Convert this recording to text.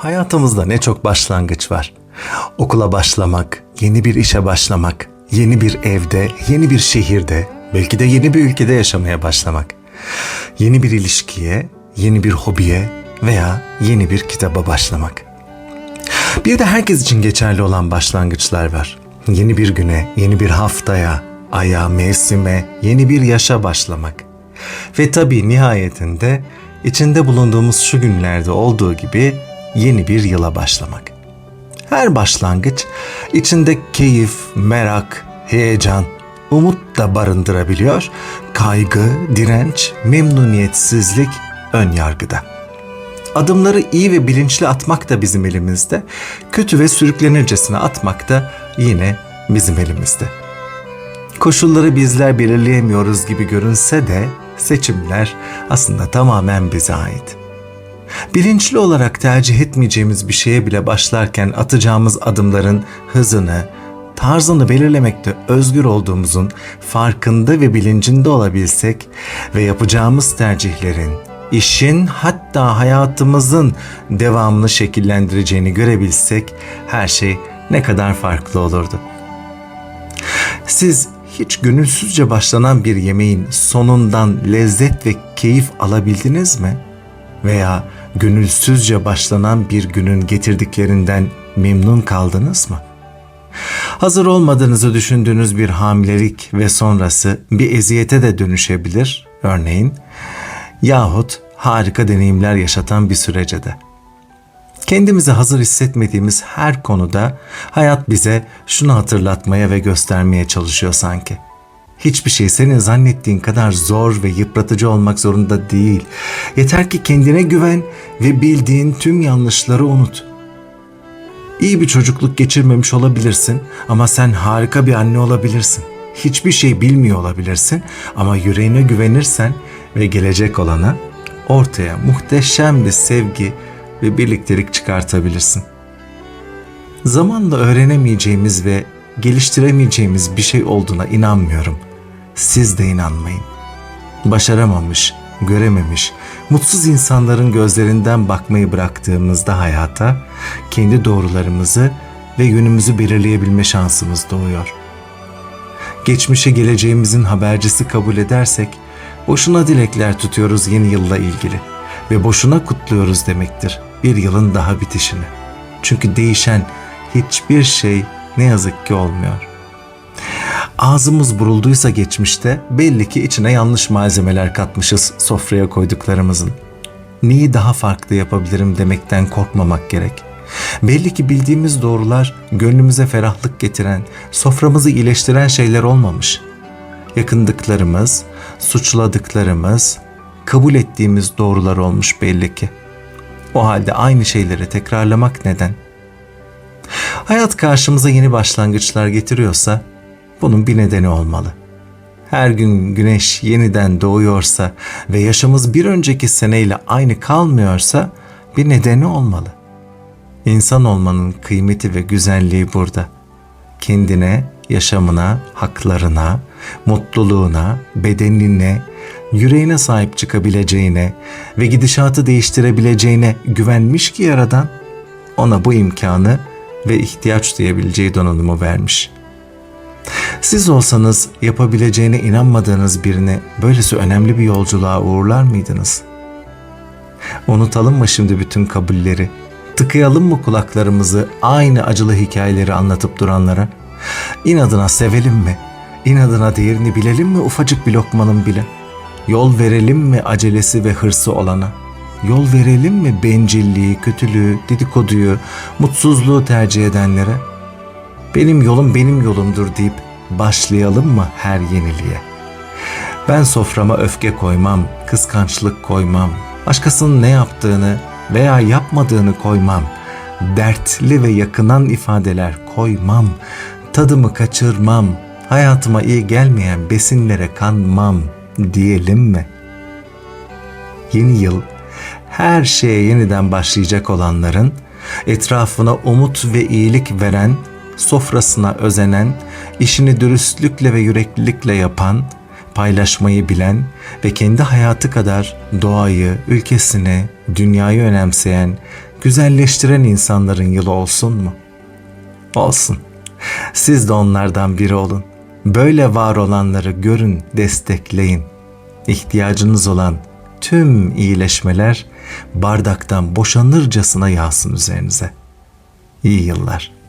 Hayatımızda ne çok başlangıç var. Okula başlamak, yeni bir işe başlamak, yeni bir evde, yeni bir şehirde, belki de yeni bir ülkede yaşamaya başlamak. Yeni bir ilişkiye, yeni bir hobiye veya yeni bir kitaba başlamak. Bir de herkes için geçerli olan başlangıçlar var. Yeni bir güne, yeni bir haftaya, aya, mevsime, yeni bir yaşa başlamak. Ve tabii nihayetinde içinde bulunduğumuz şu günlerde olduğu gibi yeni bir yıla başlamak. Her başlangıç içinde keyif, merak, heyecan, umut da barındırabiliyor. Kaygı, direnç, memnuniyetsizlik ön yargıda. Adımları iyi ve bilinçli atmak da bizim elimizde. Kötü ve sürüklenircesine atmak da yine bizim elimizde. Koşulları bizler belirleyemiyoruz gibi görünse de seçimler aslında tamamen bize ait. Bilinçli olarak tercih etmeyeceğimiz bir şeye bile başlarken atacağımız adımların hızını, tarzını belirlemekte özgür olduğumuzun farkında ve bilincinde olabilsek ve yapacağımız tercihlerin, işin hatta hayatımızın devamını şekillendireceğini görebilsek her şey ne kadar farklı olurdu. Siz hiç gönülsüzce başlanan bir yemeğin sonundan lezzet ve keyif alabildiniz mi? Veya gönülsüzce başlanan bir günün getirdiklerinden memnun kaldınız mı? Hazır olmadığınızı düşündüğünüz bir hamilelik ve sonrası bir eziyete de dönüşebilir örneğin yahut harika deneyimler yaşatan bir sürece de. Kendimizi hazır hissetmediğimiz her konuda hayat bize şunu hatırlatmaya ve göstermeye çalışıyor sanki. Hiçbir şey senin zannettiğin kadar zor ve yıpratıcı olmak zorunda değil. Yeter ki kendine güven ve bildiğin tüm yanlışları unut. İyi bir çocukluk geçirmemiş olabilirsin ama sen harika bir anne olabilirsin. Hiçbir şey bilmiyor olabilirsin ama yüreğine güvenirsen ve gelecek olana ortaya muhteşem bir sevgi ve birliktelik çıkartabilirsin. Zamanla öğrenemeyeceğimiz ve geliştiremeyeceğimiz bir şey olduğuna inanmıyorum. Siz de inanmayın. Başaramamış, görememiş, mutsuz insanların gözlerinden bakmayı bıraktığımızda hayata kendi doğrularımızı ve yönümüzü belirleyebilme şansımız doğuyor. Geçmişe geleceğimizin habercisi kabul edersek boşuna dilekler tutuyoruz yeni yılla ilgili ve boşuna kutluyoruz demektir bir yılın daha bitişini. Çünkü değişen hiçbir şey ne yazık ki olmuyor. Ağzımız burulduysa geçmişte belli ki içine yanlış malzemeler katmışız sofraya koyduklarımızın. Neyi daha farklı yapabilirim demekten korkmamak gerek. Belli ki bildiğimiz doğrular gönlümüze ferahlık getiren, soframızı iyileştiren şeyler olmamış. Yakındıklarımız, suçladıklarımız, kabul ettiğimiz doğrular olmuş belli ki. O halde aynı şeyleri tekrarlamak neden? Hayat karşımıza yeni başlangıçlar getiriyorsa bunun bir nedeni olmalı. Her gün güneş yeniden doğuyorsa ve yaşamız bir önceki seneyle aynı kalmıyorsa bir nedeni olmalı. İnsan olmanın kıymeti ve güzelliği burada. Kendine, yaşamına, haklarına, mutluluğuna, bedenine, yüreğine sahip çıkabileceğine ve gidişatı değiştirebileceğine güvenmiş ki Yaradan ona bu imkanı ve ihtiyaç duyabileceği donanımı vermiş. Siz olsanız yapabileceğine inanmadığınız birini böylesi önemli bir yolculuğa uğurlar mıydınız? Unutalım mı şimdi bütün kabulleri? Tıkayalım mı kulaklarımızı aynı acılı hikayeleri anlatıp duranlara? İnadına sevelim mi? İnadına değerini bilelim mi ufacık bir lokmanın bile? Yol verelim mi acelesi ve hırsı olana? Yol verelim mi bencilliği, kötülüğü, dedikoduyu, mutsuzluğu tercih edenlere? Benim yolum benim yolumdur deyip başlayalım mı her yeniliğe? Ben soframa öfke koymam, kıskançlık koymam, başkasının ne yaptığını veya yapmadığını koymam, dertli ve yakınan ifadeler koymam, tadımı kaçırmam, hayatıma iyi gelmeyen besinlere kanmam diyelim mi? Yeni yıl her şeye yeniden başlayacak olanların etrafına umut ve iyilik veren, sofrasına özenen, işini dürüstlükle ve yüreklilikle yapan, paylaşmayı bilen ve kendi hayatı kadar doğayı, ülkesini, dünyayı önemseyen güzelleştiren insanların yılı olsun mu? Olsun. Siz de onlardan biri olun. Böyle var olanları görün, destekleyin. İhtiyacınız olan tüm iyileşmeler bardaktan boşanırcasına yağsın üzerinize. İyi yıllar.